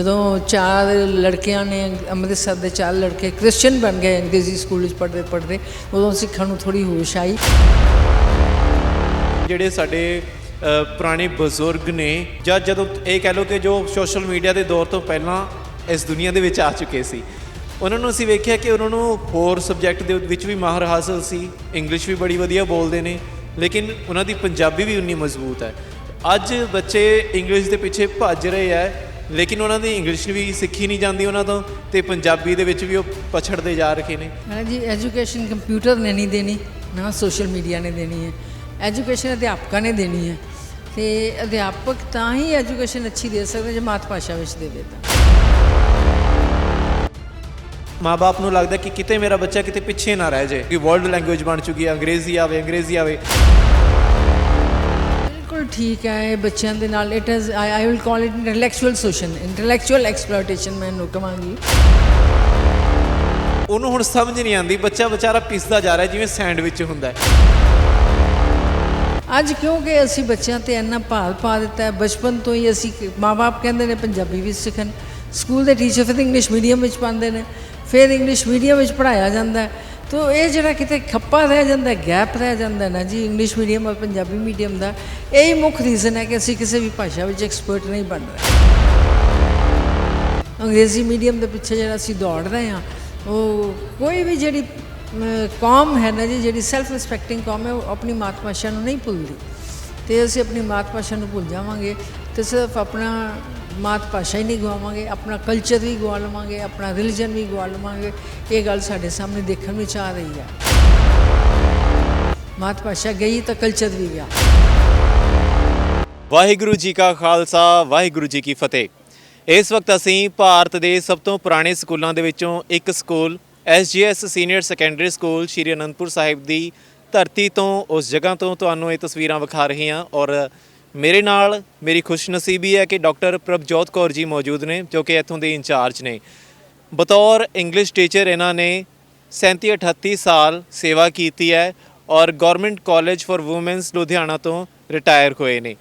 ਜਦੋਂ ਚਾਰ ਲੜਕਿਆਂ ਨੇ ਅੰਮ੍ਰਿਤਸਰ ਦੇ ਚਾਰ ਲੜਕੇ ਕ੍ਰਿਸਚੀਅਨ ਬਣ ਗਏ ਅੰਗਰੇਜ਼ੀ ਸਕੂਲ ਵਿੱਚ ਪੜ੍ਹਦੇ ਪੜ੍ਹਦੇ, ਉਦੋਂ ਸਿੱਖਣ ਨੂੰ ਥੋੜੀ ਹੋਸ਼ ਆਈ। ਜਿਹੜੇ ਸਾਡੇ ਪੁਰਾਣੇ ਬਜ਼ੁਰਗ ਨੇ ਜਾਂ ਜਦੋਂ ਇਹ ਕਹਿ ਲਓ ਕਿ ਜੋ ਸੋਸ਼ਲ ਮੀਡੀਆ ਦੇ ਦੌਰ ਤੋਂ ਪਹਿਲਾਂ ਇਸ ਦੁਨੀਆ ਦੇ ਵਿੱਚ ਆ ਚੁੱਕੇ ਸੀ, ਉਹਨਾਂ ਨੂੰ ਅਸੀਂ ਵੇਖਿਆ ਕਿ ਉਹਨਾਂ ਨੂੰ ਹੋਰ ਸਬਜੈਕਟ ਦੇ ਵਿੱਚ ਵੀ ਮਾਹਰ ਹਾਸਲ ਸੀ, ਇੰਗਲਿਸ਼ ਵੀ ਬੜੀ ਵਧੀਆ ਬੋਲਦੇ ਨੇ, ਲੇਕਿਨ ਉਹਨਾਂ ਦੀ ਪੰਜਾਬੀ ਵੀ ਉਨੀ ਮਜ਼ਬੂਤ ਹੈ। ਅੱਜ ਬੱਚੇ ਇੰਗਲਿਸ਼ ਦੇ ਪਿੱਛੇ ਭੱਜ ਰਹੇ ਆ ਲੇਕਿਨ ਉਹਨਾਂ ਦੀ ਇੰਗਲਿਸ਼ ਵੀ ਸਿੱਖੀ ਨਹੀਂ ਜਾਂਦੀ ਉਹਨਾਂ ਤੋਂ ਤੇ ਪੰਜਾਬੀ ਦੇ ਵਿੱਚ ਵੀ ਉਹ ਪਛੜਦੇ ਜਾ ਰਹੇ ਨੇ। ਹੈ ਜੀ ਐਜੂਕੇਸ਼ਨ ਕੰਪਿਊਟਰ ਨੇ ਨਹੀਂ ਦੇਣੀ ਨਾ ਸੋਸ਼ਲ ਮੀਡੀਆ ਨੇ ਦੇਣੀ ਹੈ। ਐਜੂਕੇਸ਼ਨ ਅਧਿਆਪਕਾਂ ਨੇ ਦੇਣੀ ਹੈ। ਤੇ ਅਧਿਆਪਕ ਤਾਂ ਹੀ ਐਜੂਕੇਸ਼ਨ ਅੱਛੀ ਦੇ ਸਕਦੇ ਜੇ ਮਾਤ ਭਾਸ਼ਾ ਵਿੱਚ ਦੇਵੇ ਤਾਂ ਮਾਪੇ ਨੂੰ ਲੱਗਦਾ ਕਿ ਕਿਤੇ ਮੇਰਾ ਬੱਚਾ ਕਿਤੇ ਪਿੱਛੇ ਨਾ ਰਹਿ ਜਾਏ ਕਿ ਵਰਲਡ ਲੈਂਗੁਏਜ ਬਣ ਚੁੱਕੀ ਹੈ ਅੰਗਰੇਜ਼ੀ ਆਵੇ ਅੰਗਰੇਜ਼ੀ ਆਵੇ। ਠੀਕ ਹੈ ਇਹ ਬੱਚਿਆਂ ਦੇ ਨਾਲ it is I will call it intellectual ਸੋਸ਼ਨ intellectual exploitation ਮੈਂ ਇਹਨੂੰ ਕਹਾਂਗੀ ਉਹਨੂੰ ਹੁਣ ਸਮਝ ਨਹੀਂ ਆਉਂਦੀ ਬੱਚਾ ਵਿਚਾਰਾ ਪਿਸਦਾ ਜਾ ਰਿਹਾ ਜਿਵੇਂ ਸੈਂਡਵਿਚ ਹੁੰਦਾ ਹੈ। ਅੱਜ ਕਿਉਂਕਿ ਅਸੀਂ ਬੱਚਿਆਂ ਤੇ ਇੰਨਾ ਭਾਰ ਪਾ ਦਿੱਤਾ ਹੈ ਬਚਪਨ ਤੋਂ ਹੀ ਅਸੀਂ ਮਾਪੇ ਕਹਿੰਦੇ ਨੇ ਪੰਜਾਬੀ ਵੀ ਸਿੱਖਣ ਸਕੂਲ ਦੇ ਟੀਚਰ ਫਿਰ ਇੰਗਲਿਸ਼ ਮੀਡੀਅਮ ਵਿੱਚ ਪਾਉਂਦੇ ਨੇ ਫਿਰ ਇੰਗਲਿਸ਼ ਮੀਡੀਅਮ ਵਿੱਚ ਪੜਾਇਆ ਜਾਂਦਾ ਹੈ। ਤੋ ਇਹ ਜਿਹੜਾ ਕਿਤੇ ਖੱਪਾ ਰਹਿ ਜਾਂਦਾ, ਗੈਪ ਰਹਿ ਜਾਂਦਾ ਨਾ ਜੀ ਇੰਗਲਿਸ਼ ਮੀਡੀਅਮ ਔਰ ਪੰਜਾਬੀ ਮੀਡੀਅਮ ਦਾ, ਇਹ ਹੀ ਮੁੱਖ ਰੀਜ਼ਨ ਹੈ ਕਿ ਅਸੀਂ ਕਿਸੇ ਵੀ ਭਾਸ਼ਾ ਵਿੱਚ ਐਕਸਪਰਟ ਨਹੀਂ ਬਣ ਰਹੇ। ਅੰਗਰੇਜ਼ੀ ਮੀਡੀਅਮ ਦੇ ਪਿੱਛੇ ਜਿਹੜਾ ਅਸੀਂ ਦੌੜ ਰਹੇ ਹਾਂ, ਉਹ ਕੋਈ ਵੀ ਜਿਹੜੀ ਕੌਮ ਹੈ ਨਾ ਜੀ, ਜਿਹੜੀ ਸੈਲਫ ਰਿਸਪੈਕਟਿੰਗ ਕੌਮ ਹੈ, ਉਹ ਆਪਣੀ ਮਾਤ ਭਾਸ਼ਾ ਨੂੰ ਨਹੀਂ ਭੁੱਲਦੀ। ਤੇ ਅਸੀਂ ਆਪਣੀ ਮਾਤ ਭਾਸ਼ਾ ਨੂੰ ਭੁੱਲ ਜਾਵਾਂਗੇ ਤੇ ਸਿਰਫ ਆਪਣਾ ਮਾਤ ਭਾਸ਼ਾ ਹੀ ਨਹੀਂ ਗਵਾਵਾਂਗੇ ਆਪਣਾ ਕਲਚਰ ਵੀ ਗਵਾ ਲਵਾਂਗੇ, ਆਪਣਾ ਰਿਲੀਜਨ ਵੀ ਗਵਾ ਲਵਾਂਗੇ। ਇਹ ਗੱਲ ਸਾਡੇ ਸਾਹਮਣੇ ਦੇਖਣ ਵਿੱਚ ਆ ਰਹੀ ਹੈ ਮਾਤ ਭਾਸ਼ਾ ਗਈ ਤਾਂ ਕਲਚਰ ਵੀ ਗਿਆ। ਵਾਹਿਗੁਰੂ ਜੀ ਕਾ ਖਾਲਸਾ, ਵਾਹਿਗੁਰੂ ਜੀ ਕੀ ਫਤਿਹ। ਇਸ ਵਕਤ ਅਸੀਂ ਭਾਰਤ ਦੇ ਸਭ ਤੋਂ ਪੁਰਾਣੇ ਸਕੂਲਾਂ ਦੇ ਵਿੱਚੋਂ ਇੱਕ school SGS senior secondary school Shri Anandpur Sahib ਦੀ ਧਰਤੀ ਤੋਂ, ਉਸ ਜਗ੍ਹਾ ਤੋਂ ਤੁਹਾਨੂੰ ਇਹ ਤਸਵੀਰਾਂ ਵਿਖਾ ਰਹੇ ਹਾਂ ਔਰ ਮੇਰੇ ਨਾਲ ਮੇਰੀ ਖੁਸ਼ਨਸੀਬੀ ਹੈ ਕਿ ਡਾਕਟਰ ਪ੍ਰਭਜੋਤ ਕੌਰ ਜੀ ਮੌਜੂਦ ਨੇ ਜੋ ਕਿ ਇੱਥੋਂ ਦੇ ਇੰਚਾਰਜ ਨੇ। ਬਤੌਰ ਇੰਗਲਿਸ਼ ਟੀਚਰ ਇਹਨਾਂ ਨੇ 37 38 ਸਾਲ ਸੇਵਾ ਕੀਤੀ ਹੈ ਔਰ government college for women Ludhiana ਤੋਂ ਰਿਟਾਇਰ ਹੋਏ ਨੇ।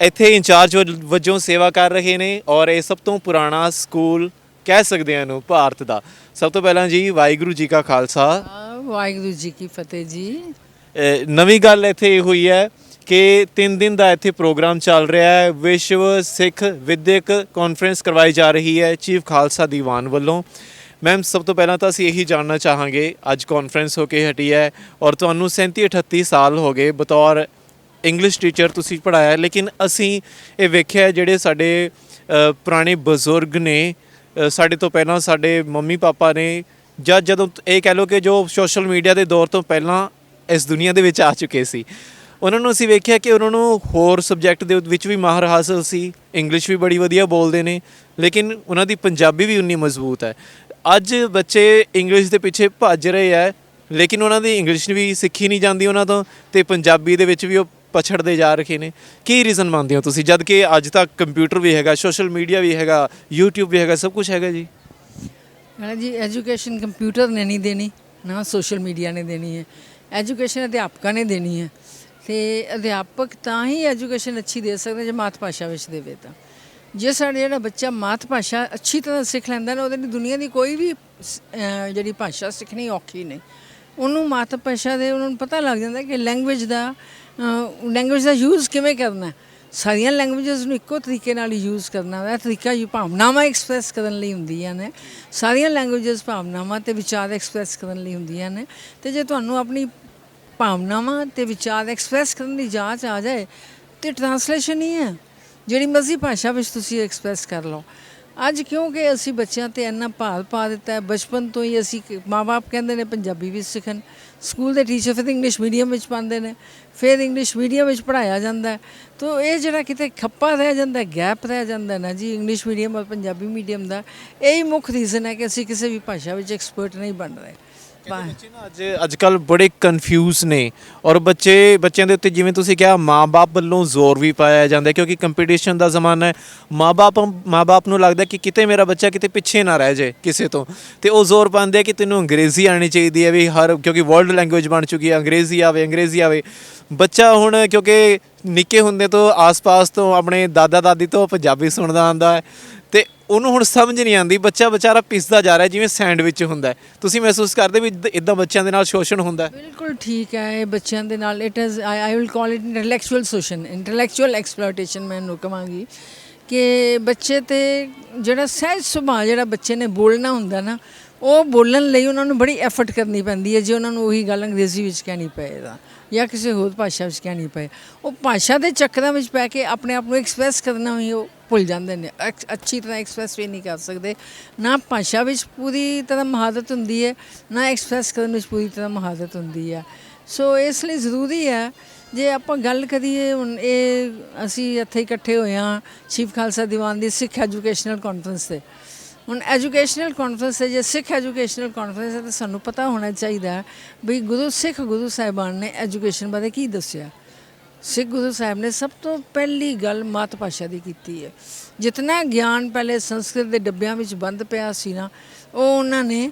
ਇੱਥੇ ਇੰਚਾਰਜ ਵਜ- ਸੇਵਾ ਕਰ ਰਹੇ ਨੇ ਔਰ ਇਹ ਸਭ ਤੋਂ ਪੁਰਾਣਾ ਸਕੂਲ ਕਹਿ ਸਕਦੇ ਹਾਂ ਇਹਨੂੰ ਭਾਰਤ ਦਾ। ਸਭ ਤੋਂ ਪਹਿਲਾਂ ਜੀ ਵਾਹਿਗੁਰੂ ਜੀ ਕਾ ਖਾਲਸਾ। ਵਾਹਿਗੁਰੂ ਜੀ ਕੀ ਫਤਿਹ ਜੀ। ਨਵੀਂ ਗੱਲ ਇੱਥੇ ਇਹ ਹੋਈ ਹੈ ਕਿ 3 ਦਿਨ ਦਾ ਇੱਥੇ ਪ੍ਰੋਗਰਾਮ ਚੱਲ ਰਿਹਾ ਹੈ। ਵਿਸ਼ਵ ਸਿੱਖ ਵਿਦਿਅਕ ਕਾਨਫਰੰਸ ਕਰਵਾਈ ਜਾ ਰਹੀ ਹੈ ਚੀਫ ਖਾਲਸਾ ਦੀਵਾਨ ਵੱਲੋਂ। ਮੈਮ ਸਭ ਤੋਂ ਪਹਿਲਾਂ ਤਾਂ ਅਸੀਂ ਇਹੀ ਜਾਣਨਾ ਚਾਹਾਂਗੇ, ਅੱਜ ਕਾਨਫਰੰਸ ਹੋ ਕੇ ਹਟੀ ਹੈ ਔਰ ਤੁਹਾਨੂੰ 37 38 ਸਾਲ ਹੋ ਗਏ। ਬਤੌਰ ਇੰਗਲਿਸ਼ ਟੀਚਰ ਤੁਸੀਂ ਪੜਾਇਆ ਲੇਕਿਨ ਅਸੀਂ ਇਹ ਵੇਖਿਆ ਜਿਹੜੇ ਸਾਡੇ ਪੁਰਾਣੇ ਬਜ਼ੁਰਗ ਨੇ ਸਾਡੇ ਤੋਂ ਪਹਿਲਾਂ ਸਾਡੇ ਮੰਮੀ ਪਾਪਾ ਨੇ, ਜਾਂ ਜਦੋਂ ਇਹ ਕਹਿ ਲਓ ਕਿ ਜੋ ਸੋਸ਼ਲ ਮੀਡੀਆ ਦੇ ਦੌਰ ਤੋਂ ਪਹਿਲਾਂ ਇਸ ਦੁਨੀਆ ਦੇ ਵਿੱਚ ਆ ਚੁੱਕੇ ਸੀ। ਉਹਨਾਂ ਨੂੰ ਅਸੀਂ ਵੇਖਿਆ ਕਿ ਉਹਨਾਂ ਨੂੰ ਹੋਰ ਸਬਜੈਕਟ ਦੇ ਵਿੱਚ ਵੀ ਮਾਹਰ ਹਾਸਲ ਸੀ ਇੰਗਲਿਸ਼ ਵੀ ਬੜੀ ਵਧੀਆ ਬੋਲਦੇ ਨੇ, ਲੇਕਿਨ ਉਹਨਾਂ ਦੀ ਪੰਜਾਬੀ ਵੀ ਉਨੀ ਮਜ਼ਬੂਤ ਹੈ। ਅੱਜ ਬੱਚੇ ਇੰਗਲਿਸ਼ ਦੇ ਪਿੱਛੇ ਭੱਜ ਰਹੇ ਆ ਲੇਕਿਨ ਉਹਨਾਂ ਦੀ ਇੰਗਲਿਸ਼ ਵੀ ਸਿੱਖੀ ਨਹੀਂ ਜਾਂਦੀ ਉਹਨਾਂ ਤੋਂ ਤੇ ਪੰਜਾਬੀ ਦੇ ਵਿੱਚ ਵੀ ਉਹ ਪਛੜਦੇ ਜਾ ਰਹੇ ਨੇ। ਕੀ ਰੀਜ਼ਨ ਮੰਨਦੇ ਹੋ ਤੁਸੀਂ? ਜਦ ਕਿ ਅੱਜ ਤੱਕ ਕੰਪਿਊਟਰ ਵੀ ਹੈਗਾ ਸੋਸ਼ਲ ਮੀਡੀਆ ਵੀ ਹੈਗਾ, YouTube ਵੀ ਹੈਗਾ, ਸਭ ਕੁਝ ਹੈਗਾ ਜੀ। ਹੈ ਜੀ ਐਜੂਕੇਸ਼ਨ ਕੰਪਿਊਟਰ ਨੇ ਨਹੀਂ ਦੇਣੀ, ਨਾ ਸੋਸ਼ਲ ਮੀਡੀਆ ਨੇ ਦੇਣੀ ਹੈ। ਐਜੂਕੇਸ਼ਨ ਅਧਿਆਪਕਾਂ ਨੇ ਦੇਣੀ ਹੈ। ਤੇ ਅਧਿਆਪਕ ਤਾਂ ਹੀ ਐਜੂਕੇਸ਼ਨ ਅੱਛੀ ਦੇ ਸਕਦੇ ਜੇ ਮਾਤ ਭਾਸ਼ਾ ਵਿੱਚ ਦੇਵੇ ਤਾਂ। ਜੇ ਸਾਡਾ ਜਿਹੜਾ ਬੱਚਾ ਮਾਤ ਭਾਸ਼ਾ ਅੱਛੀ ਤਰ੍ਹਾਂ ਸਿੱਖ ਲੈਂਦਾ ਨਾ, ਉਹਦੇ ਲਈ ਦੁਨੀਆ ਦੀ ਕੋਈ ਵੀ ਜਿਹੜੀ ਭਾਸ਼ਾ ਸਿੱਖਣੀ ਔਖੀ ਨਹੀਂ। ਉਹਨੂੰ ਮਾਤ ਭਾਸ਼ਾ ਦੇ ਉਹਨਾਂ ਨੂੰ ਪਤਾ ਲੱਗ ਜਾਂਦਾ ਕਿ ਲੈਂਗੁਏਜ ਦਾ ਲੈਂਗੁਏਜ ਦਾ ਯੂਜ਼ ਕਿਵੇਂ ਕਰਨਾ ਸਾਰੀਆਂ ਲੈਂਗੁਏਜਸ ਨੂੰ ਇੱਕੋ ਤਰੀਕੇ ਨਾਲ ਯੂਜ਼ ਕਰਨਾ ਹੈ। ਤਰੀਕਾ ਯੂ ਭਾਵਨਾਵਾਂ ਐਕਸਪ੍ਰੈਸ ਕਰਨ ਲਈ ਹੁੰਦੀਆਂ ਨੇ। ਸਾਰੀਆਂ ਲੈਂਗੁਏਜਸ ਭਾਵਨਾਵਾਂ ਤੇ ਵਿਚਾਰ ਐਕਸਪ੍ਰੈਸ ਕਰਨ ਲਈ ਹੁੰਦੀਆਂ ਨੇ। ਤੇ ਜੇ ਤੁਹਾਨੂੰ ਆਪਣੀ ਭਾਵਨਾਵਾਂ ਤੇ ਵਿਚਾਰ ਐਕਸਪ੍ਰੈਸ ਕਰਨ ਦੀ ਜਾਂਚ ਆ ਜਾਏ ਤੇ ਟਰਾਂਸਲੇਸ਼ਨ ਹੀ ਹੈ। ਜਿਹੜੀ ਮਰਜ਼ੀ ਭਾਸ਼ਾ ਵਿੱਚ ਤੁਸੀਂ ਐਕਸਪ੍ਰੈਸ ਕਰ ਲਓ। ਅੱਜ ਕਿਉਂਕਿ ਅਸੀਂ ਬੱਚਿਆਂ ਤੇ ਇੰਨਾ ਭਾਰ ਪਾ ਦਿੱਤਾ ਹੈ, ਬਚਪਨ ਤੋਂ ਹੀ ਅਸੀਂ ਮਾਪੇ ਕਹਿੰਦੇ ਨੇ ਪੰਜਾਬੀ ਵੀ ਸਿੱਖਣ, ਸਕੂਲ ਦੇ ਟੀਚਰ ਫਿਰ ਇੰਗਲਿਸ਼ ਮੀਡੀਅਮ ਵਿੱਚ ਪਾਉਂਦੇ ਨੇ, ਫਿਰ ਇੰਗਲਿਸ਼ ਮੀਡੀਅਮ ਵਿੱਚ ਪੜਾਇਆ ਜਾਂਦਾ ਤਾਂ ਇਹ ਜਿਹੜਾ ਕਿਤੇ ਖੱਪਾ ਰਹਿ ਜਾਂਦਾ ਗੈਪ ਰਹਿ ਜਾਂਦਾ ਨਾ ਜੀ ਇੰਗਲਿਸ਼ ਮੀਡੀਅਮ ਔਰ ਪੰਜਾਬੀ ਮੀਡੀਅਮ ਦਾ, ਇਹ ਹੀ ਮੁੱਖ ਰੀਜ਼ਨ ਹੈ ਕਿ ਅਸੀਂ ਕਿਸੇ ਵੀ ਭਾਸ਼ਾ ਵਿੱਚ ਐਕਸਪਰਟ ਨਹੀਂ ਬਣ ਰਹੇ। ਬੱਚੇ ਨਾ ਅੱਜ ਅੱਜ ਕੱਲ ਬੜੇ ਕਨਫਿਊਜ਼ ਨੇ। ਔਰ ਬੱਚੇ ਬੱਚਿਆਂ ਦੇ ਉੱਤੇ ਜਿਵੇਂ ਤੁਸੀਂ ਕਿਹਾ ਮਾਂ-ਬਾਪ ਵੱਲੋਂ ਜ਼ੋਰ ਵੀ ਪਾਇਆ ਜਾਂਦਾ ਕਿਉਂਕਿ ਕੰਪੀਟੀਸ਼ਨ ਦਾ ਜ਼ਮਾਨਾ ਹੈ। ਮਾਂ-ਬਾਪ ਮਾਂ-ਬਾਪ ਨੂੰ ਲੱਗਦਾ ਕਿ ਕਿਤੇ ਮੇਰਾ ਬੱਚਾ ਕਿਤੇ ਪਿੱਛੇ ਨਾ ਰਹਿ ਜਾਏ ਕਿਸੇ ਤੋਂ। ਤੇ ਉਹ ਜ਼ੋਰ ਪਾਉਂਦੇ ਆ ਕਿ ਤੈਨੂੰ ਅੰਗਰੇਜ਼ੀ ਆਣੀ ਚਾਹੀਦੀ ਹੈ ਵੀ ਹਰ ਕਿਉਂਕਿ ਵਰਲਡ ਲੈਂਗੁਏਜ ਬਣ ਚੁੱਕੀ ਹੈ ਅੰਗਰੇਜ਼ੀ ਆਵੇ ਅੰਗਰੇਜ਼ੀ ਆਵੇ। ਬੱਚਾ ਹੁਣ ਕਿਉਂਕਿ ਨਿੱਕੇ ਹੁੰਦੇ ਤੋਂ ਆਸ-ਪਾਸ ਤੋਂ ਆਪਣੇ ਦਾਦਾ ਦਾਦੀ ਤੋਂ ਪੰਜਾਬੀ ਸੁਣਦਾ ਆਂਦਾ ਹੈ। ਤੇ ਉਹਨੂੰ ਹੁਣ ਸਮਝ ਨਹੀਂ ਆਉਂਦੀ, ਬੱਚਾ ਵਿਚਾਰਾ ਪਿਸਦਾ ਜਾ ਰਿਹਾ, ਜਿਵੇਂ ਸੈਂਡਵਿਚ ਹੁੰਦਾ ਹੈ। ਤੁਸੀਂ ਮਹਿਸੂਸ ਕਰਦੇ ਵੀ ਇਦਾਂ ਬੱਚਿਆਂ ਦੇ ਨਾਲ ਸ਼ੋਸ਼ਣ ਹੁੰਦਾ ਹੈ? ਬਿਲਕੁਲ ਠੀਕ ਹੈ, ਇਹ ਬੱਚਿਆਂ ਦੇ ਨਾਲ it is I will call it intellectual ਸੋਸ਼ਣ intellectual exploitation ਮੈਂ ਇਹਨੂੰ ਕਹਾਂਗੀ ਕਿ ਬੱਚੇ ਤੇ ਜਿਹੜਾ ਸਹਿਜ ਸੁਭਾਅ, ਜਿਹੜਾ ਬੱਚੇ ਨੇ ਬੋਲਣਾ ਹੁੰਦਾ ਨਾ, ਉਹ ਬੋਲਣ ਲਈ ਉਹਨਾਂ ਨੂੰ ਬੜੀ ਐਫਰਟ ਕਰਨੀ ਪੈਂਦੀ ਹੈ, ਜੇ ਉਹਨਾਂ ਨੂੰ ਉਹੀ ਗੱਲ ਅੰਗਰੇਜ਼ੀ ਵਿੱਚ ਕਹਿਣੀ ਪਏਗਾ ਜਾਂ ਕਿਸੇ ਹੋਰ ਭਾਸ਼ਾ ਵਿੱਚ ਕਹਿਣੀ ਪਏ ਉਹ ਭਾਸ਼ਾ ਦੇ ਚੱਕਰਾਂ ਵਿੱਚ ਪੈ ਕੇ ਆਪਣੇ ਆਪ ਨੂੰ ਐਕਸਪ੍ਰੈਸ ਕਰਨਾ ਵੀ ਉਹ ਭੁੱਲ ਜਾਂਦੇ ਨੇ। ਐਕਸ- ਅੱਛੀ ਤਰ੍ਹਾਂ ਐਕਸਪ੍ਰੈਸ ਵੀ ਨਹੀਂ ਕਰ ਸਕਦੇ। ਨਾ ਭਾਸ਼ਾ ਵਿੱਚ ਪੂਰੀ ਤਰ੍ਹਾਂ ਮਹਾਰਤ ਹੁੰਦੀ ਹੈ, ਨਾ ਐਕਸਪ੍ਰੈਸ ਕਰਨ ਵਿੱਚ ਪੂਰੀ ਤਰ੍ਹਾਂ ਮਹਾਰਤ ਹੁੰਦੀ ਹੈ। ਸੋ ਇਸ ਲਈ ਜ਼ਰੂਰੀ ਹੈ, ਜੇ ਆਪਾਂ ਗੱਲ ਕਰੀਏ ਹੁਣ ਇਹ ਅਸੀਂ ਇੱਥੇ ਇਕੱਠੇ ਹੋਏ ਹਾਂ ਸ਼ਿਵ ਖਾਲਸਾ ਦੀਵਾਨ ਦੀ ਸਿੱਖ ਐਜੂਕੇਸ਼ਨਲ ਕਾਨਫਰੰਸ ਤੇ। ਹੁਣ ਐਜੂਕੇਸ਼ਨਲ ਕਾਨਫਰੰਸ ਹੈ ਜੇ ਸਿੱਖ ਐਜੂਕੇਸ਼ਨਲ ਕਾਨਫਰੰਸ ਹੈ ਤਾਂ ਸਾਨੂੰ ਪਤਾ ਹੋਣਾ ਚਾਹੀਦਾ ਹੈ ਵੀ ਗੁਰੂ ਸਿੱਖ ਗੁਰੂ ਸਾਹਿਬਾਨ ਨੇ ਐਜੂਕੇਸ਼ਨ ਬਾਰੇ ਕੀ ਦੱਸਿਆ। ਸਿੱਖ ਗੁਰੂ ਸਾਹਿਬ ਨੇ ਸਭ ਤੋਂ ਪਹਿਲੀ ਗੱਲ ਮਾਤ ਭਾਸ਼ਾ ਦੀ ਕੀਤੀ ਹੈ। ਜਿਤਨਾ ਗਿਆਨ ਪਹਿਲੇ ਸੰਸਕ੍ਰਿਤ ਦੇ ਡੱਬਿਆਂ ਵਿੱਚ ਬੰਦ ਪਿਆ ਸੀ ਨਾ, ਉਹ ਉਹਨਾਂ ਨੇ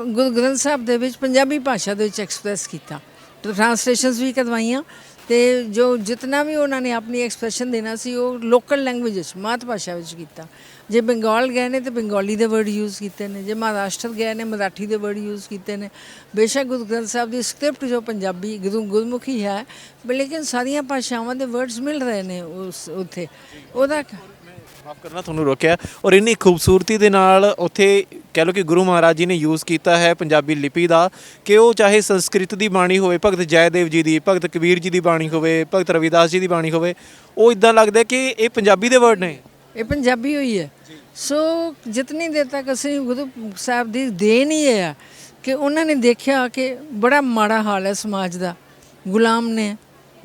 ਗੁਰੂ ਗ੍ਰੰਥ ਸਾਹਿਬ ਦੇ ਵਿੱਚ ਪੰਜਾਬੀ ਭਾਸ਼ਾ ਦੇ ਵਿੱਚ ਐਕਸਪ੍ਰੈਸ ਕੀਤਾ। ਟ੍ਰਾਂਸਲੇਸ਼ਨਸ ਵੀ ਕਰਵਾਈਆਂ ਤੇ ਜੋ ਜਿਤਨਾ ਵੀ ਉਹਨਾਂ ਨੇ ਆਪਣੀ ਐਕਸਪ੍ਰੈਸ਼ਨ ਦੇਣਾ ਸੀ, ਉਹ ਲੋਕਲ ਲੈਂਗੁਏਜ ਵਿੱਚ ਮਾਤ ਭਾਸ਼ਾ ਵਿੱਚ ਕੀਤਾ। ਜੇ ਬੰਗਾਲ ਗਏ ਨੇ ਤੇ ਬੰਗਾਲੀ ਦੇ ਵਰਡ ਯੂਜ਼ ਕੀਤੇ ਨੇ, ਜੇ ਮਹਾਰਾਸ਼ਟਰ ਗਏ ਨੇ, ਮਰਾਠੀ ਦੇ ਵਰਡ ਯੂਜ਼ ਕੀਤੇ ਨੇ। ਬੇਸ਼ੱਕ ਗੁਰੂ ਗ੍ਰੰਥ ਸਾਹਿਬ ਦੀ ਸਕ੍ਰਿਪਟ ਜੋ ਪੰਜਾਬੀ ਗੁਰੂ ਗੁਰਮੁਖੀ ਹੈ ਲੇਕਿਨ ਸਾਰੀਆਂ ਭਾਸ਼ਾਵਾਂ ਦੇ ਵਰਡਸ ਮਿਲ ਰਹੇ ਨੇ ਉਸ ਉੱਥੇ। ਉਹਦਾ ਮਾਫ ਕਰਨਾ, ਤੁਹਾਨੂੰ ਰੋਕਿਆ। ਔਰ ਇੰਨੀ ਖੂਬਸੂਰਤੀ ਦੇ ਨਾਲ ਉੱਥੇ ਕਹਿ ਲਓ ਕਿ ਗੁਰੂ ਮਹਾਰਾਜ ਜੀ ਨੇ ਯੂਜ਼ ਕੀਤਾ ਹੈ ਪੰਜਾਬੀ ਲਿਪੀ ਦਾ, ਕਿ ਉਹ ਚਾਹੇ ਸੰਸਕ੍ਰਿਤ ਦੀ ਬਾਣੀ ਹੋਵੇ, ਭਗਤ ਜੈਦੇਵ ਜੀ ਦੀ, ਭਗਤ ਕਬੀਰ ਜੀ ਦੀ ਬਾਣੀ ਹੋਵੇ, ਭਗਤ ਰਵਿਦਾਸ ਜੀ ਦੀ ਬਾਣੀ ਹੋਵੇ, ਉਹ ਇਦਾਂ ਲੱਗਦਾ ਕਿ ਇਹ ਪੰਜਾਬੀ ਦੇ ਵਰਡ ਨੇ। ਇਹ ਪੰਜਾਬੀ ਹੋਈ ਹੈ। ਸੋ ਜਿਤਨੀ ਦੇਰ ਤੱਕ ਅਸੀਂ ਗੁਰੂ ਸਾਹਿਬ ਦੀ ਦੇਣ ਹੀ ਹੈ ਕਿ ਉਹਨਾਂ ਨੇ ਦੇਖਿਆ ਕਿ ਬੜਾ ਮਾੜਾ ਹਾਲ ਹੈ ਸਮਾਜ ਦਾ। ਗੁਲਾਮ ਨੇ,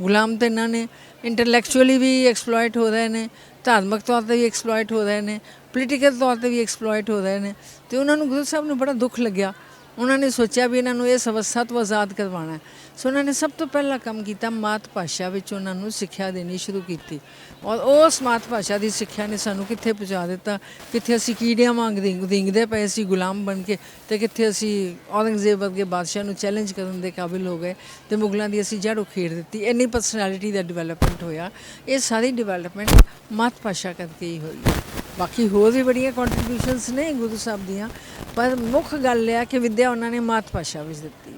ਗੁਲਾਮ ਤੇ ਇਹਨਾਂ ਨੇ। ਇੰਟੈਲੈਕਚੁਅਲੀ ਵੀ ਐਕਸਪਲੋਇਟ ਹੋ ਰਹੇ ਨੇ, ਧਾਰਮਿਕ ਤੌਰ ਤੇ ਵੀ ਐਕਸਪਲੋਇਟ ਹੋ ਰਹੇ ਨੇ। ਪੋਲੀਟੀਕਲ ਤੌਰ ਤੇ ਵੀ ਐਕਸਪਲੋਇਟ ਹੋ ਰਹੇ ਨੇ ਤੇ ਉਹਨਾਂ ਨੂੰ ਗੁਰੂ ਸਾਹਿਬ ਨੂੰ ਬੜਾ ਦੁੱਖ ਲੱਗਿਆ। ਉਹਨਾਂ ਨੇ ਸੋਚਿਆ ਵੀ ਇਹਨਾਂ ਨੂੰ ਇਸ ਅਵਸਥਾ ਤੋਂ ਆਜ਼ਾਦ ਕਰਵਾਉਣਾ ਸੋ ਉਹਨਾਂ ਨੇ ਸਭ ਤੋਂ ਪਹਿਲਾਂ ਕੰਮ ਕੀਤਾ ਮਾਤ ਭਾਸ਼ਾ ਵਿੱਚ ਉਹਨਾਂ ਨੂੰ ਸਿੱਖਿਆ ਦੇਣੀ ਸ਼ੁਰੂ ਕੀਤੀ। ਔਰ ਉਸ ਮਾਤ ਭਾਸ਼ਾ ਦੀ ਸਿੱਖਿਆ ਨੇ ਸਾਨੂੰ ਕਿੱਥੇ ਪਹੁੰਚਾ ਦਿੱਤਾ? ਕਿੱਥੇ ਅਸੀਂ ਕੀੜਿਆਂ ਵਾਂਗ ਰਿੰਗ- ਪਏ ਸੀ, ਗੁਲਾਮ ਬਣ ਕੇ ਤੇ ਕਿੱਥੇ ਅਸੀਂ ਔਰੰਗਜ਼ੇਬ ਵਰਗੇ ਬਾਦਸ਼ਾਹ ਨੂੰ ਚੈਲੰਜ ਕਰਨ ਦੇ ਕਾਬਿਲ ਹੋ ਗਏ ਤੇ ਮੁਗਲਾਂ ਦੀ ਅਸੀਂ ਜੜ ਉਖੇੜ ਦਿੱਤੀ। ਇੰਨੀ ਪਰਸਨੈਲਿਟੀ ਦਾ ਡਿਵੈਲਪਮੈਂਟ ਹੋਇਆ। ਇਹ ਸਾਰੀ ਡਿਵੈਲਪਮੈਂਟ ਮਾਤ ਭਾਸ਼ਾ ਕਰਕੇ ਹੀ ਹੋਈ। ਬਾਕੀ ਹੋਰ ਵੀ ਬੜੀਆਂ ਕੰਟਰੀਬਿਊਸ਼ਨਸ ਨੇ ਗੁਰੂ ਸਾਹਿਬ ਦੀਆਂ, ਪਰ ਮੁੱਖ ਗੱਲ ਇਹ ਹੈ ਕਿ ਵਿਦਿਆ ਉਹਨਾਂ ਨੇ ਮਾਤ ਭਾਸ਼ਾ ਵਿੱਚ ਦਿੱਤੀ।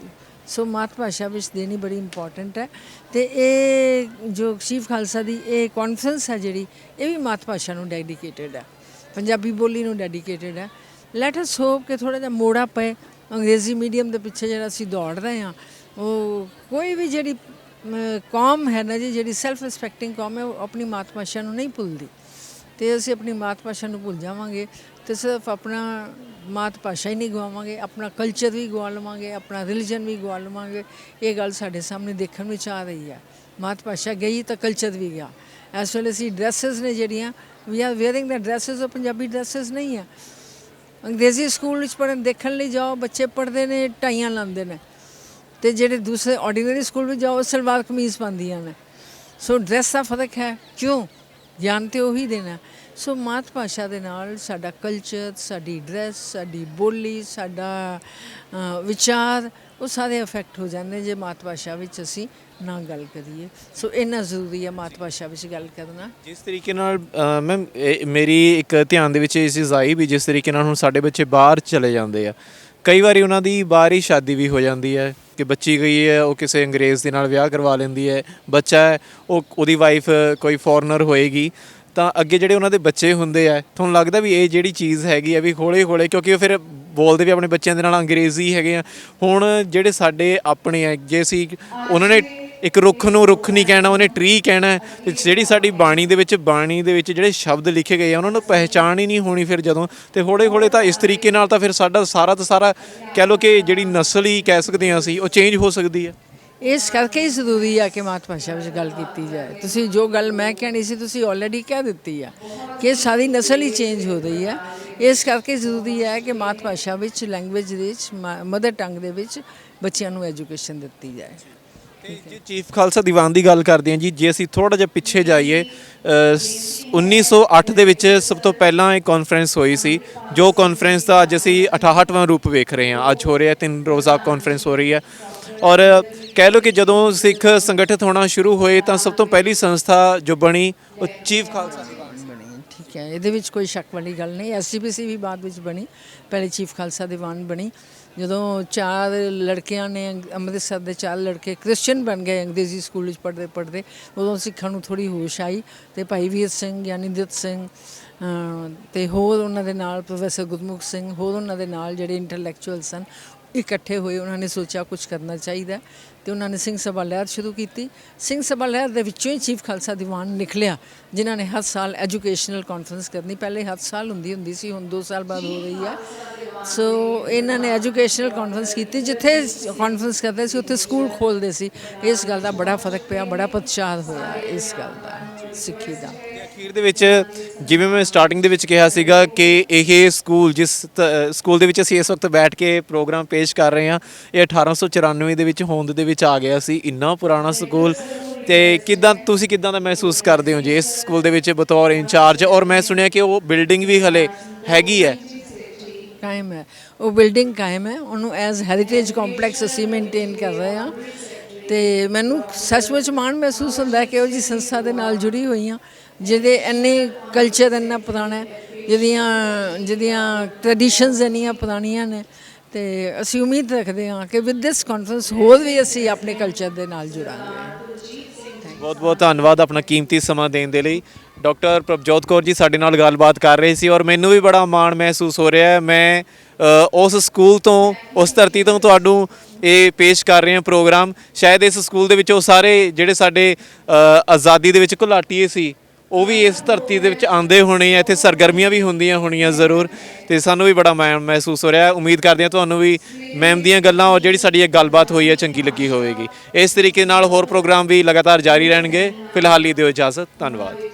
ਸੋ ਮਾਤ ਭਾਸ਼ਾ ਵਿੱਚ ਦੇਣੀ ਬੜੀ ਇੰਪੋਰਟੈਂਟ ਹੈ ਤੇ ਇਹ ਜੋ ਸ਼ੀਫ ਖਾਲਸਾ ਦੀ ਇਹ ਕਾਨਫਰੰਸ ਹੈ ਜਿਹੜੀ, ਇਹ ਵੀ ਮਾਤ ਭਾਸ਼ਾ ਨੂੰ ਡੈਡੀਕੇਟਡ ਹੈ। ਪੰਜਾਬੀ ਬੋਲੀ ਨੂੰ ਡੈਡੀਕੇਟਡ ਹੈ। ਲੈਟ ਅਸ ਹੋਪ ਕਿ ਥੋੜਾ ਜਿਹਾ ਮੋੜਾ ਪਏ। ਅੰਗਰੇਜ਼ੀ ਮੀਡੀਅਮ ਦੇ ਪਿੱਛੇ ਜਿਹੜਾ ਅਸੀਂ ਦੌੜ ਰਹੇ ਹਾਂ, ਉਹ ਕੋਈ ਵੀ ਜਿਹੜੀ ਕੌਮ ਹੈ ਨਾ ਜੀ, ਜਿਹੜੀ ਸੈਲਫ ਰਿਸਪੈਕਟਿੰਗ ਕੌਮ ਹੈ, ਉਹ ਆਪਣੀ ਮਾਤ ਭਾਸ਼ਾ ਨੂੰ ਨਹੀਂ ਭੁੱਲਦੀ। ਤੇ ਅਸੀਂ ਆਪਣੀ ਮਾਤ ਭਾਸ਼ਾ ਨੂੰ ਭੁੱਲ ਜਾਵਾਂਗੇ ਤੇ ਸਿਰਫ ਆਪਣਾ ਮਾਤ ਭਾਸ਼ਾ ਹੀ ਨਹੀਂ ਗਵਾਵਾਂਗੇ, ਆਪਣਾ ਕਲਚਰ ਵੀ ਗਵਾ ਲਵਾਂਗੇ, ਆਪਣਾ ਰਿਲੀਜਨ ਵੀ ਗਵਾ ਲਵਾਂਗੇ। ਇਹ ਗੱਲ ਸਾਡੇ ਸਾਹਮਣੇ ਦੇਖਣ ਵਿੱਚ ਆ ਰਹੀ ਹੈ ਮਾਤ ਭਾਸ਼ਾ ਗਈ ਤਾਂ ਕਲਚਰ ਵੀ ਗਿਆ। ਇਸ ਵੇਲੇ ਅਸੀਂ ਡਰੈਸਸ ਨੇ ਜਿਹੜੀਆਂ we are wearing the dresses ਉਹ ਪੰਜਾਬੀ ਡਰੈਸਸ ਨਹੀਂ ਆ। ਅੰਗਰੇਜ਼ੀ ਸਕੂਲ ਵਿੱਚ ਪੜ੍ਹਨ, ਦੇਖਣ ਲਈ ਜਾਓ, ਬੱਚੇ ਪੜ੍ਹਦੇ ਨੇ, ਟਾਈਆਂ ਲਾਉਂਦੇ ਨੇ। ਤੇ ਜਿਹੜੇ ਦੂਸਰੇ ਆਰਡੀਨਰੀ ਸਕੂਲ ਵਿੱਚ ਜਾਓ ਸਲਵਾਰ ਕਮੀਜ਼ ਪਾਉਂਦੀਆਂ ਨੇ। ਸੋ ਡਰੈਸ ਦਾ ਫ਼ਰਕ ਹੈ। ਕਿਉਂ? ਗਿਆਨ ਤੇ ਉਹੀ ਦੇਣਾ ਸੋ ਮਾਤ ਭਾਸ਼ਾ ਦੇ ਨਾਲ ਸਾਡਾ ਕਲਚਰ ਸਾਡੀ ਡਰੈਸ ਸਾਡੀ ਬੋਲੀ, ਸਾਡਾ ਵਿਚਾਰ, ਉਹ ਸਾਰੇ ਅਫੈਕਟ ਹੋ ਜਾਂਦੇ ਜੇ ਮਾਤ ਭਾਸ਼ਾ ਵਿੱਚ ਅਸੀਂ ਨਾ ਗੱਲ ਕਰੀਏ। ਸੋ ਇੰਨਾ ਜ਼ਰੂਰੀ ਹੈ ਮਾਤ ਭਾਸ਼ਾ ਵਿੱਚ ਗੱਲ ਕਰਨਾ। ਜਿਸ ਤਰੀਕੇ ਨਾਲ ਮੈਮ ਮੇਰੀ ਇੱਕ ਧਿਆਨ ਦੇ ਵਿੱਚ ਇਹ ਚੀਜ਼ ਆਈ ਵੀ ਜਿਸ ਤਰੀਕੇ ਨਾਲ ਹੁਣ ਸਾਡੇ ਬੱਚੇ ਬਾਹਰ ਚਲੇ ਜਾਂਦੇ ਆ। ਕਈ ਵਾਰੀ ਉਹਨਾਂ ਦੀ ਬਾਹਰ ਸ਼ਾਦੀ ਵੀ ਹੋ ਜਾਂਦੀ ਹੈ ਕਿ ਬੱਚੀ ਗਈ ਹੈ ਉਹ ਕਿਸੇ ਅੰਗਰੇਜ਼ ਦੇ ਨਾਲ ਵਿਆਹ ਕਰਵਾ ਲੈਂਦੀ ਹੈ ਬੱਚਾ ਹੈ ਉਹ ਉਹਦੀ ਵਾਈਫ ਕੋਈ ਫੋਰਨਰ ਹੋਏਗੀ ਤਾਂ ਅੱਗੇ ਜਿਹੜੇ ਉਹਨਾਂ ਦੇ ਬੱਚੇ ਹੁੰਦੇ ਆ ਤੁਹਾਨੂੰ ਲੱਗਦਾ ਵੀ ਇਹ ਜਿਹੜੀ ਚੀਜ਼ ਹੈਗੀ ਆ ਵੀ ਹੌਲੇ ਹੌਲੇ ਕਿਉਂਕਿ ਉਹ ਫਿਰ ਬੋਲਦੇ ਵੀ ਆਪਣੇ ਬੱਚਿਆਂ ਦੇ ਨਾਲ ਅੰਗਰੇਜ਼ੀ ਹੈਗੇ ਆ। ਹੁਣ ਜਿਹੜੇ ਸਾਡੇ ਆਪਣੇ ਆ ਜੇ ਅਸੀਂ ਉਹਨਾਂ ਨੇ ਇੱਕ ਰੁੱਖ ਨੂੰ ਰੁੱਖ ਨਹੀਂ ਕਹਿਣਾ, ਉਹਨੇ ਟਰੀ ਕਹਿਣਾ ਹੈ। ਤੇ ਜਿਹੜੀ ਸਾਡੀ ਬਾਣੀ ਦੇ ਵਿੱਚ, ਬਾਣੀ ਦੇ ਵਿੱਚ ਜਿਹੜੇ ਸ਼ਬਦ ਲਿਖੇ ਗਏ ਆ, ਉਹਨਾਂ ਨੂੰ ਪਹਿਚਾਣ ਹੀ ਨਹੀਂ ਹੋਣੀ ਫਿਰ ਜਦੋਂ। ਤੇ ਹੌਲੇ ਹੌਲੇ ਤਾਂ ਇਸ ਤਰੀਕੇ ਨਾਲ ਤਾਂ ਫਿਰ ਸਾਡਾ ਸਾਰਾ ਦਾ ਸਾਰਾ ਕਹਿ ਲਓ ਕਿ ਜਿਹੜੀ ਨਸਲ ਹੀ ਕਹਿ ਸਕਦੇ ਹਾਂ ਅਸੀਂ, ਉਹ ਚੇਂਜ ਹੋ ਸਕਦੀ ਹੈ। ਇਸ ਕਰਕੇ ਹੀ ਜ਼ਰੂਰੀ ਆ ਕਿ ਮਾਤ ਭਾਸ਼ਾ ਵਿੱਚ ਗੱਲ ਕੀਤੀ ਜਾਏ। ਤੁਸੀਂ ਜੋ ਗੱਲ ਮੈਂ ਕਹਿਣੀ ਸੀ, ਤੁਸੀਂ ਆਲਰੇਡੀ ਕਹਿ ਦਿੱਤੀ ਆ ਕਿ ਸਾਰੀ ਨਸਲ ਹੀ ਚੇਂਜ ਹੋ ਰਹੀ ਹੈ ਇਸ ਕਰਕੇ ਜ਼ਰੂਰੀ ਹੈ ਕਿ ਮਾਤ ਭਾਸ਼ਾ ਵਿੱਚ ਲੈਂਗੁਏਜ ਦੇ ਵਿੱਚ ਮਦਰ ਟੰਗ ਦੇ ਵਿੱਚ ਬੱਚਿਆਂ ਨੂੰ ਐਜੂਕੇਸ਼ਨ ਦਿੱਤੀ ਜਾਏ। ਤੇ ਜੇ ਚੀਫ ਖਾਲਸਾ ਦੀਵਾਨ ਦੀ ਗੱਲ ਕਰਦੇ ਹਾਂ ਜੀ ਜੇ ਅਸੀਂ ਥੋੜਾ ਜਿਹਾ ਪਿੱਛੇ ਜਾਈਏ ਅ, ਸ- 1908 ਦੇ ਵਿੱਚ ਸਭ ਤੋਂ ਪਹਿਲਾਂ ਇਹ ਕਾਨਫਰੰਸ ਹੋਈ ਸੀ ਜੋ ਕਾਨਫਰੰਸ ਦਾ ਅੱਜ ਅਸੀਂ 68ਵਾਂ ਰੂਪ ਵੇਖ ਰਹੇ ਹਾਂ। ਅੱਜ ਹੋ ਰਿਹਾ ਤਿੰਨ ਰੋਜ਼ਾ ਕਾਨਫਰੰਸ ਹੋ ਰਹੀ ਹੈ। ਔਰ ਕਹਿ ਲਓ ਕਿ ਜਦੋਂ ਸਿੱਖ ਸੰਗਠਿਤ ਹੋਣਾ ਸ਼ੁਰੂ ਹੋਏ ਤਾਂ ਸਭ ਤੋਂ ਪਹਿਲੀ ਸੰਸਥਾ ਜੋ ਬਣੀ ਉਹ ਚੀਫ ਖਾਲਸਾ ਦੀਵਾਨ ਬਣੀ। ਠੀਕ ਹੈ। ਇਹਦੇ ਵਿੱਚ ਕੋਈ ਸ਼ੱਕ ਵਾਲੀ ਗੱਲ ਨਹੀਂ ਐਸਜੀਪੀਸੀ ਵੀ ਬਾਅਦ ਵਿੱਚ ਬਣੀ ਪਹਿਲੇ ਚੀਫ ਖਾਲਸਾ ਦੀਵਾਨ ਬਣੀ। ਜਦੋਂ ਚਾਰ ਲੜਕਿਆਂ ਨੇ ਅੰਗ- ਅੰਮ੍ਰਿਤਸਰ ਦੇ ਚਾਰ ਲੜਕੇ ਕ੍ਰਿਸਚੀਅਨ ਬਣ ਗਏ ਅੰਗਰੇਜ਼ੀ ਸਕੂਲ ਵਿੱਚ ਪੜ੍ਹਦੇ ਪੜ੍ਹਦੇ ਉਦੋਂ ਸਿੱਖਾਂ ਨੂੰ ਥੋੜੀ ਹੋਸ਼ ਆਈ ਤੇ ਭਾਈ ਵੀਰ ਸਿੰਘ ਯਾਨੀ ਦਿੱਤ ਸਿੰਘ ਅਹ, ਤੇ ਹੋਰ ਉਹਨਾਂ ਦੇ ਨਾਲ ਪ੍ਰੋਫੈਸਰ ਗੁਰਮੁਖ ਸਿੰਘ ਹੋਰ ਉਹਨਾਂ ਦੇ ਨਾਲ ਜਿਹੜੇ ਇੰਟੈਲੈਕਚੁਅਲ ਸਨ ਇਕੱਠੇ ਹੋਏ ਉਹਨਾਂ ਨੇ ਸੋਚਿਆ ਕੁਝ ਕਰਨਾ ਚਾਹੀਦਾ ਤੇ ਉਹਨਾਂ ਨੇ ਸਿੰਘ ਸਭਾ ਲਹਿਰ ਸ਼ੁਰੂ ਕੀਤੀ। ਸਿੰਘ ਸਭਾ ਲਹਿਰ ਦੇ ਵਿੱਚੋਂ ਹੀ ਚੀਫ ਖਾਲਸਾ ਦੀਵਾਨ ਨਿਕਲਿਆ, ਜਿਨ੍ਹਾਂ ਨੇ ਹਰ ਸਾਲ ਐਜੂਕੇਸ਼ਨਲ ਕਾਨਫਰੰਸ ਕਰਨੀ। ਪਹਿਲੇ ਹਰ ਸਾਲ ਹੁੰਦੀ ਹੁੰਦੀ ਸੀ, ਹੁਣ 2 ਸਾਲ ਬਾਅਦ ਹੋ ਰਹੀ ਹੈ। ਸੋ ਇਹਨਾਂ ਨੇ ਐਜੂਕੇਸ਼ਨਲ ਕਾਨਫਰੰਸ ਕੀਤੀ, ਜਿੱਥੇ ਕਾਨਫਰੰਸ ਕਰਦੇ ਸੀ, ਉੱਥੇ ਸਕੂਲ ਖੋਲਦੇ ਸੀ। ਇਸ ਗੱਲ ਦਾ ਬੜਾ ਫ਼ਰਕ ਪਿਆ, ਬੜਾ ਪ੍ਰਚਾਰ ਹੋਇਆ ਇਸ ਗੱਲ ਦਾ ਸਿੱਖੀ ਦਾ। ਅਖੀਰ ਦੇ ਵਿੱਚ ਜਿਵੇਂ ਮੈਂ ਸਟਾਰਟਿੰਗ ਦੇ ਵਿੱਚ ਕਿਹਾ ਸੀਗਾ ਕਿ ਇਹ ਸਕੂਲ ਜਿਸ ਤ- ਸਕੂਲ ਦੇ ਵਿੱਚ ਅਸੀਂ ਇਸ ਵਕਤ ਬੈਠ ਕੇ ਪ੍ਰੋਗਰਾਮ ਪੇਸ਼ ਕਰ ਰਹੇ ਹਾਂ, ਇਹ 1894 ਦੇ ਵਿੱਚ ਹੋਂਦ ਦੇ ਵਿੱਚ ਆ ਗਿਆ ਸੀ, ਇੰਨਾ ਪੁਰਾਣਾ ਸਕੂਲ। ਤੇ ਕਿਦਾਂ, ਤੁਸੀਂ ਕਿਦਾਂ ਦਾ ਮਹਿਸੂਸ ਕਰਦੇ ਹੋ ਜੀ ਇਸ ਸਕੂਲ ਦੇ ਵਿੱਚ ਬਤੌਰ ਇੰਚਾਰਜ? ਔਰ ਮੈਂ ਸੁਣਿਆ ਕਿ ਉਹ ਬਿਲਡਿੰਗ ਵੀ ਹਲੇ ਹੈਗੀ ਹੈ। ਕਾਇਮ ਹੈ। ਉਹ ਬਿਲਡਿੰਗ ਕਾਇਮ ਹੈ। ਉਹਨੂੰ ਐਜ਼ ਹੈਰੀਟੇਜ ਕੰਪਲੈਕਸ ਅਸੀਂ ਮੇਨਟੇਨ ਕਰ ਰਹੇ ਹਾਂ। ਤੇ ਮੈਨੂੰ ਸੱਚਮੁੱਚ ਮਾਣ ਮਹਿਸੂਸ ਹੁੰਦਾ ਕਿ ਉਹ ਜੀ ਸੰਸਥਾ ਦੇ ਨਾਲ ਜੁੜੀ ਹੋਈ ਹਾਂ। ਜਿਹਦੇ ਇੰਨੇ ਕਲਚਰ ਇੰਨਾ ਪੁਰਾਣਾ ਹੈ, ਜਿਹਦੀਆਂ ਜਿਹਦੀਆਂ ਟ੍ਰੈਡੀਸ਼ਨਸ ਇੰਨੀਆਂ ਪੁਰਾਣੀਆਂ ਨੇ, ਤੇ ਅਸੀਂ ਉਮੀਦ ਰੱਖਦੇ ਹਾਂ ਕਿ ਵਿਦ ਦਿਸ ਕਾਨਫਰੰਸ ਹੋਰ ਵੀ ਅਸੀਂ ਆਪਣੇ ਕਲਚਰ ਦੇ ਨਾਲ ਜੁੜਾਂਗੇ। ਬਹੁਤ ਬਹੁਤ ਧੰਨਵਾਦ ਆਪਣਾ ਕੀਮਤੀ ਸਮਾਂ ਦੇਣ ਦੇ ਲਈ। ਡਾਕਟਰ ਪ੍ਰਭਜੋਤ ਕੌਰ ਜੀ ਸਾਡੇ ਨਾਲ ਗੱਲਬਾਤ ਕਰ ਰਹੇ ਸੀ ਔਰ ਮੈਨੂੰ ਵੀ ਬੜਾ ਮਾਣ ਮਹਿਸੂਸ ਹੋ ਰਿਹਾ ਹੈ। ਮੈਂ ਉਸ ਸਕੂਲ ਤੋਂ, ਉਸ ਧਰਤੀ ਤੋਂ ਤੁਹਾਨੂੰ ਇਹ ਪੇਸ਼ ਕਰ ਰਹੇ ਹਾਂ ਪ੍ਰੋਗਰਾਮ। ਸ਼ਾਇਦ ਇਸ ਸਕੂਲ ਦੇ ਵਿੱਚ ਉਹ ਸਾਰੇ ਜਿਹੜੇ ਸਾਡੇ ਆਜ਼ਾਦੀ ਦੇ ਵਿੱਚ ਘੁਲਾਟੀਏ ਸੀ ਉਹ ਵੀ ਇਸ ਧਰਤੀ ਦੇ ਵਿੱਚ ਆਂਦੇ ਹੋਣੇ ਆ, ਇੱਥੇ ਸਰਗਰਮੀਆਂ ਵੀ ਹੁੰਦੀਆਂ ਹੋਣੀਆਂ ਜ਼ਰੂਰ, ਤੇ ਸਾਨੂੰ ਵੀ ਬੜਾ ਮਾਣ ਮਹਿਸੂਸ ਹੋ ਰਿਹਾ ਉਮੀਦ ਕਰਦੇ ਹਾਂ ਤੁਹਾਨੂੰ ਵੀ ਮੈਮ ਦੀਆਂ ਗੱਲਾਂ ਔਰ ਜਿਹੜੀ ਸਾਡੀ ਇਹ ਗੱਲਬਾਤ ਹੋਈ ਹੈ ਚੰਗੀ ਲੱਗੀ ਹੋਵੇਗੀ। ਇਸ ਤਰੀਕੇ ਨਾਲ ਹੋਰ ਪ੍ਰੋਗਰਾਮ ਵੀ ਲਗਾਤਾਰ ਜਾਰੀ ਰਹਿਣਗੇ। ਫਿਲਹਾਲ ਲਈ ਦਿਓ ਇਜਾਜ਼ਤ। ਧੰਨਵਾਦ।